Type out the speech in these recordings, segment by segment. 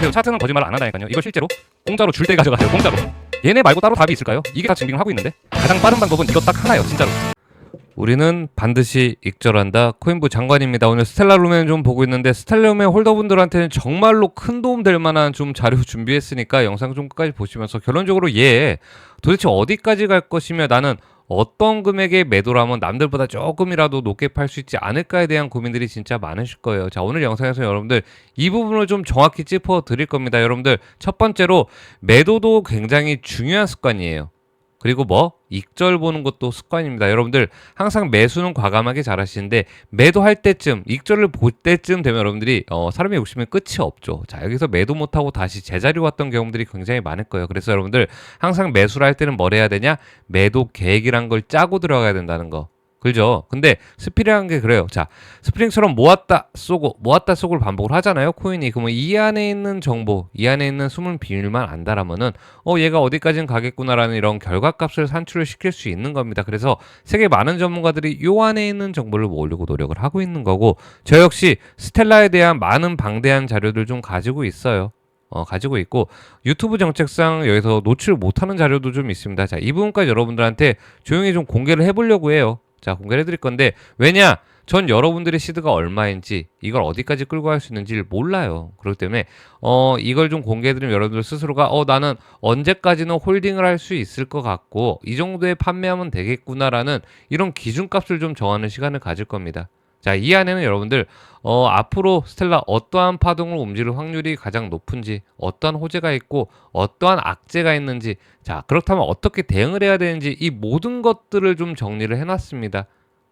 그리고 차트는 거짓말 안 한다니까요. 이걸 실제로 공짜로 줄 때 가져가요. 공짜로. 얘네 말고 따로 답이 있을까요? 이게 다 증빙을 하고 있는데 가장 빠른 방법은 이거 딱 하나예요. 진짜로. 우리는 반드시 익절한다. 코인부 장관입니다. 오늘 스텔라룸에 좀 보고 있는데 스텔라 룸의 홀더분들한테는 정말로 큰 도움 될 만한 좀 자료 준비했으니까 영상 좀 끝까지 보시면서 결론적으로 얘 도대체 어디까지 갈 것이며 나는 어떤 금액의 매도라면 남들보다 조금이라도 높게 팔 수 있지 않을까에 대한 고민들이 진짜 많으실 거예요. 자, 오늘 영상에서 여러분들 이 부분을 좀 정확히 짚어 드릴 겁니다. 여러분들 첫 번째로 매도도 굉장히 중요한 습관이에요. 그리고 뭐 익절 보는 것도 습관입니다. 여러분들 항상 매수는 과감하게 잘 하시는데 매도할 때쯤 익절을 볼 때쯤 되면 여러분들이 어, 사람의 욕심은 끝이 없죠. 자 여기서 매도 못하고 다시 제자리로 왔던 경험들이 굉장히 많을 거예요. 그래서 여러분들 항상 매수를 할 때는 뭘 해야 되냐? 매도 계획이란 걸 짜고 들어가야 된다는 거. 그죠? 근데 스피리라는 게 그래요. 자, 스프링처럼 모았다 쏘고 모았다 쏘고를 반복을 하잖아요. 코인이 그러면 이 안에 있는 정보, 이 안에 있는 숨은 비밀만 안다라면은 어 얘가 어디까지는 가겠구나라는 이런 결과값을 산출을 시킬 수 있는 겁니다. 그래서 세계 많은 전문가들이 요 안에 있는 정보를 모으려고 노력을 하고 있는 거고 저 역시 스텔라에 대한 많은 방대한 자료들 좀 가지고 있어요. 어, 가지고 있고 유튜브 정책상 여기서 노출 못하는 자료도 좀 있습니다. 자, 이 부분까지 여러분들한테 조용히 좀 공개를 해보려고 해요. 자, 공개를 해드릴 건데 왜냐? 전 여러분들의 시드가 얼마인지 이걸 어디까지 끌고 갈 수 있는지를 몰라요. 그렇기 때문에 어 이걸 좀 공개해드리면 여러분들 스스로가 어 나는 언제까지는 홀딩을 할 수 있을 것 같고 이 정도에 판매하면 되겠구나라는 이런 기준값을 좀 정하는 시간을 가질 겁니다. 자, 이 안에는 여러분들 어, 앞으로 스텔라 어떠한 파동을 움직일 확률이 가장 높은지, 어떠한 호재가 있고, 어떠한 악재가 있는지, 자, 그렇다면 어떻게 대응을 해야 되는지 이 모든 것들을 좀 정리를 해놨습니다.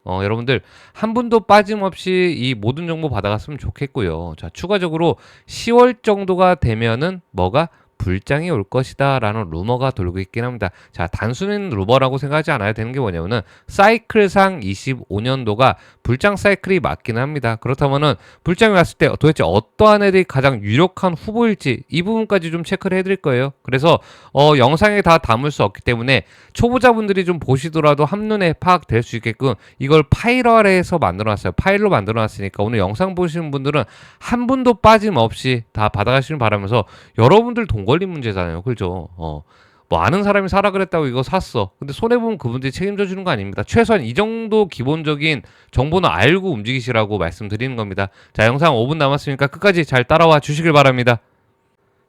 어, 여러분들 한 분도 빠짐없이 이 모든 정보 받아갔으면 좋겠고요. 자, 추가적으로 10월 정도가 되면은 뭐가 불장이 올 것이다 라는 루머가 돌고 있긴 합니다. 자, 단순한 루머라고 생각하지 않아야 되는 게 뭐냐면은 사이클상 25년도가 불장 사이클이 맞기는 합니다. 그렇다면은 불장이 왔을 때 도대체 어떠한 애들이 가장 유력한 후보일지 이 부분까지 좀 체크를 해드릴 거예요. 그래서 어, 영상에 다 담을 수 없기 때문에 초보자분들이 좀 보시더라도 한눈에 파악될 수 있게끔 이걸 파일화해서 만들어놨어요. 파일로 만들어놨으니까 오늘 영상 보시는 분들은 한 분도 빠짐없이 다 받아가시길 바라면서 여러분들 돈 걸린 문제잖아요. 그죠? 어. 뭐 아는 사람이 사라 그랬다고 이거 샀어. 근데 손해 보면 그분들이 책임져 주는 거 아닙니다. 최소한 이 정도 기본적인 정보는 알고 움직이시라고 말씀드리는 겁니다. 자, 영상 5분 남았으니까 끝까지 잘 따라와 주시길 바랍니다.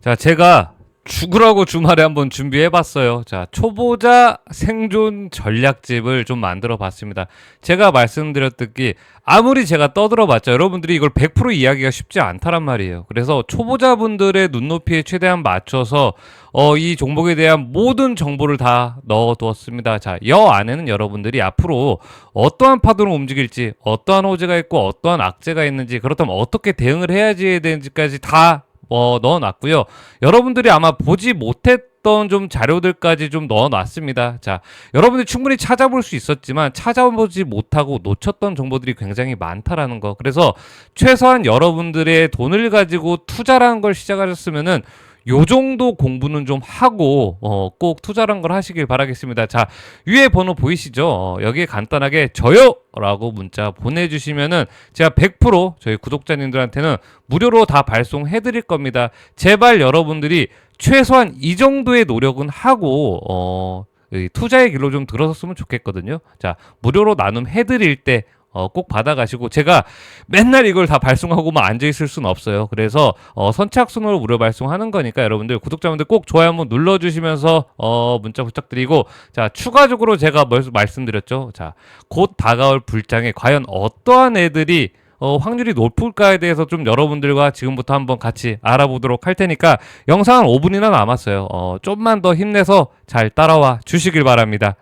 자, 제가 죽으라고 주말에 한번 준비해 봤어요. 자, 초보자 생존 전략집을 좀 만들어 봤습니다. 제가 말씀드렸듯이 아무리 제가 떠들어 봤자 여러분들이 이걸 100% 이야기가 쉽지 않다란 말이에요. 그래서 초보자분들의 눈높이에 최대한 맞춰서 어, 이 종목에 대한 모든 정보를 다 넣어 두었습니다. 자, 여 안에는 여러분들이 앞으로 어떠한 파도로 움직일지, 어떠한 호재가 있고, 어떠한 악재가 있는지, 그렇다면 어떻게 대응을 해야지 되는지까지 다 어, 넣어놨고요. 여러분들이 아마 보지 못했던 좀 자료들까지 좀 넣어놨습니다. 자, 여러분들이 충분히 찾아볼 수 있었지만 찾아보지 못하고 놓쳤던 정보들이 굉장히 많다라는 거. 그래서 최소한 여러분들의 돈을 가지고 투자라는 걸 시작하셨으면은 요 정도 공부는 좀 하고 어, 꼭 투자란 걸 하시길 바라겠습니다. 자 위에 번호 보이시죠? 어, 여기에 간단하게 저요 라고 문자 보내주시면은 제가 100% 저희 구독자님들한테는 무료로 다 발송해 드릴 겁니다. 제발 여러분들이 최소한 이 정도의 노력은 하고 어, 이 투자의 길로 좀 들어섰으면 좋겠거든요. 자 무료로 나눔 해드릴 때 어, 꼭 받아가시고 제가 맨날 이걸 다 발송하고만 앉아 있을 수는 없어요. 그래서 어, 선착 순으로 무료 발송하는 거니까 여러분들 구독자분들 꼭 좋아요 한번 눌러주시면서 어, 문자 부탁드리고 자 추가적으로 제가 뭘 말씀드렸죠. 자곧 다가올 불장에 과연 어떠한 애들이 어, 확률이 높을까에 대해서 좀 여러분들과 지금부터 한번 같이 알아보도록 할 테니까 영상은 5분이나 남았어요. 어, 좀만 더 힘내서 잘 따라와 주시길 바랍니다.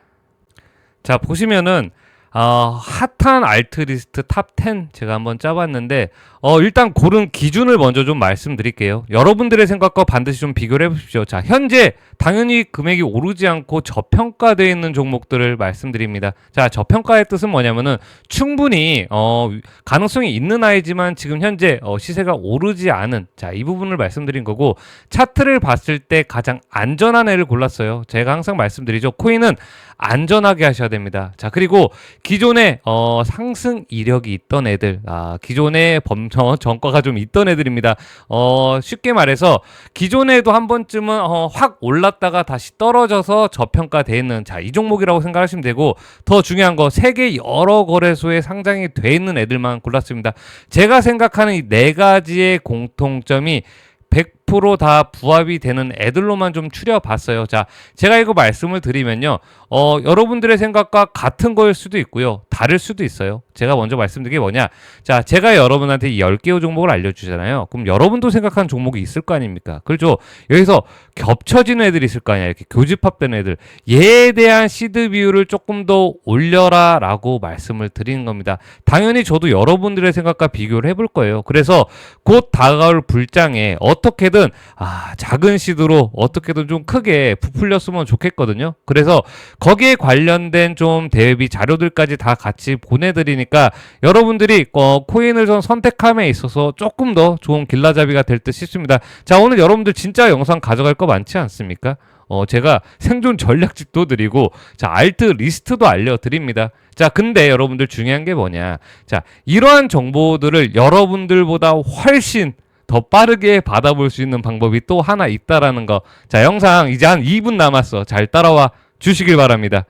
자 보시면은 어, 핫한 알트 리스트 탑 10 제가 한번 짜봤는데 어, 일단 고른 기준을 먼저 좀 말씀드릴게요. 여러분들의 생각과 반드시 좀 비교를 해보십시오. 자, 현재 당연히 금액이 오르지 않고 저평가되어 있는 종목들을 말씀드립니다. 자, 저평가의 뜻은 뭐냐면은 충분히 어, 가능성이 있는 아이지만 지금 현재 어, 시세가 오르지 않은 자, 이 부분을 말씀드린 거고 차트를 봤을 때 가장 안전한 애를 골랐어요. 제가 항상 말씀드리죠. 코인은 안전하게 하셔야 됩니다. 자, 그리고 기존에 어, 상승 이력이 있던 애들, 아, 기존의 범좀 저, 전과가 좀 있던 애들입니다. 어, 쉽게 말해서 기존에도 한 번쯤은 어, 확 올랐다가 다시 떨어져서 저평가돼 있는 자, 이 종목이라고 생각하시면 되고 더 중요한 거 세계 여러 거래소에 상장이 돼 있는 애들만 골랐습니다. 제가 생각하는 이 네 가지의 공통점이 100% 다 부합이 되는 애들로만 좀 추려봤어요. 자, 제가 이거 말씀을 드리면요. 어, 여러분들의 생각과 같은 거일 수도 있고요. 다를 수도 있어요. 제가 먼저 말씀드린 게 뭐냐. 자, 제가 여러분한테 이 10개의 종목을 알려주잖아요. 그럼 여러분도 생각하는 종목이 있을 거 아닙니까? 그렇죠? 여기서 겹쳐지는 애들이 있을 거 아니야. 이렇게 교집합된 애들. 얘에 대한 시드 비율을 조금 더 올려라 라고 말씀을 드리는 겁니다. 당연히 저도 여러분들의 생각과 비교를 해볼 거예요. 그래서 곧 다가올 불장에 어떻게든 아 작은 시드로 어떻게든 좀 크게 부풀렸으면 좋겠거든요. 그래서 거기에 관련된 좀 대비 자료들까지 다 같이 보내드리니까 여러분들이 어, 코인을 좀 선택함에 있어서 조금 더 좋은 길라잡이가 될 듯 싶습니다. 자 오늘 여러분들 진짜 영상 가져갈 거 많지 않습니까? 어, 제가 생존 전략집도 드리고, 자, 알트 리스트도 알려드립니다. 자, 근데 여러분들 중요한 게 뭐냐. 자, 이러한 정보들을 여러분들보다 훨씬 더 빠르게 받아볼 수 있는 방법이 또 하나 있다라는 거. 자, 영상 이제 한 2분 남았어. 잘 따라와 주시길 바랍니다.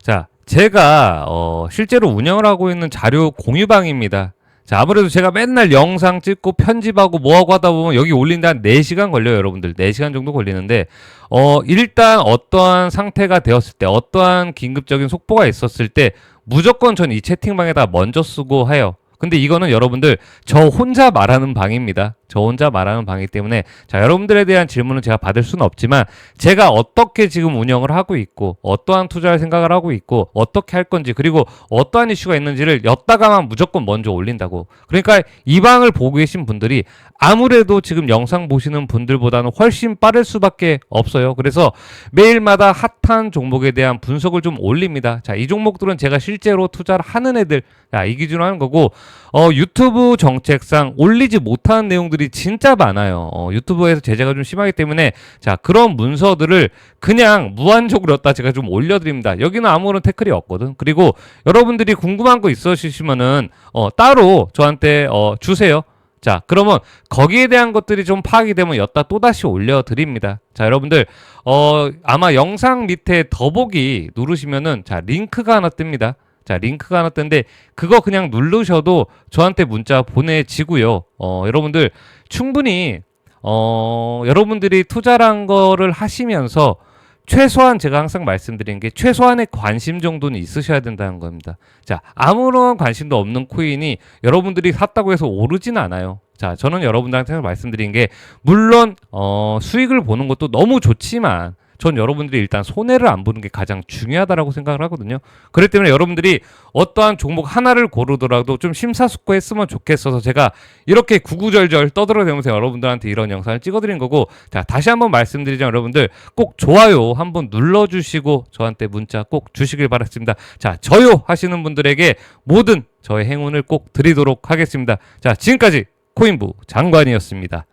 자, 제가 어, 실제로 운영을 하고 있는 자료 공유방입니다. 자, 아무래도 제가 맨날 영상 찍고 편집하고 뭐하고 하다 보면 여기 올린다 한 4시간 걸려요, 여러분들. 4시간 정도 걸리는데, 어, 일단 어떠한 상태가 되었을 때, 어떠한 긴급적인 속보가 있었을 때, 무조건 전 이 채팅방에다 먼저 쓰고 해요. 근데 이거는 여러분들 저 혼자 말하는 방입니다. 저 혼자 말하는 방이기 때문에 자 여러분들에 대한 질문은 제가 받을 수는 없지만 제가 어떻게 지금 운영을 하고 있고 어떠한 투자를 생각을 하고 있고 어떻게 할 건지 그리고 어떠한 이슈가 있는지를 엿다가만 무조건 먼저 올린다고. 그러니까 이 방을 보고 계신 분들이 아무래도 지금 영상 보시는 분들보다는 훨씬 빠를 수밖에 없어요. 그래서 매일마다 핫한 종목에 대한 분석을 좀 올립니다. 자 이 종목들은 제가 실제로 투자를 하는 애들 자, 이 기준으로 하는 거고 어, 유튜브 정책상 올리지 못하는 내용들이 진짜 많아요. 어, 유튜브에서 제재가 좀 심하기 때문에 자 그런 문서들을 그냥 무한적으로 였다 제가 좀 올려드립니다. 여기는 아무런 태클이 없거든. 그리고 여러분들이 궁금한 거 있으시면은 어, 따로 저한테 어, 주세요. 자, 그러면 거기에 대한 것들이 좀 파악이 되면 엿다 또다시 올려드립니다. 자, 여러분들, 어, 아마 영상 밑에 더보기 누르시면은, 자, 링크가 하나 뜹니다. 자, 링크가 하나 뜨는데 그거 그냥 누르셔도 저한테 문자 보내지고요. 어, 여러분들 충분히 어, 여러분들이 투자란 거를 하시면서 최소한 제가 항상 말씀드리는 게 최소한의 관심 정도는 있으셔야 된다는 겁니다. 자, 아무런 관심도 없는 코인이 여러분들이 샀다고 해서 오르진 않아요. 자, 저는 여러분들한테 말씀드린 게 물론 어, 수익을 보는 것도 너무 좋지만 전 여러분들이 일단 손해를 안 보는 게 가장 중요하다라고 생각을 하거든요. 그렇기 때문에 여러분들이 어떠한 종목 하나를 고르더라도 좀 심사숙고했으면 좋겠어서 제가 이렇게 구구절절 떠들어대면서 여러분들한테 이런 영상을 찍어드린 거고 자 다시 한번 말씀드리자면 여러분들 꼭 좋아요 한번 눌러주시고 저한테 문자 꼭 주시길 바랍니다. 자 저요 하시는 분들에게 모든 저의 행운을 꼭 드리도록 하겠습니다. 자 지금까지 코인부 장관이었습니다.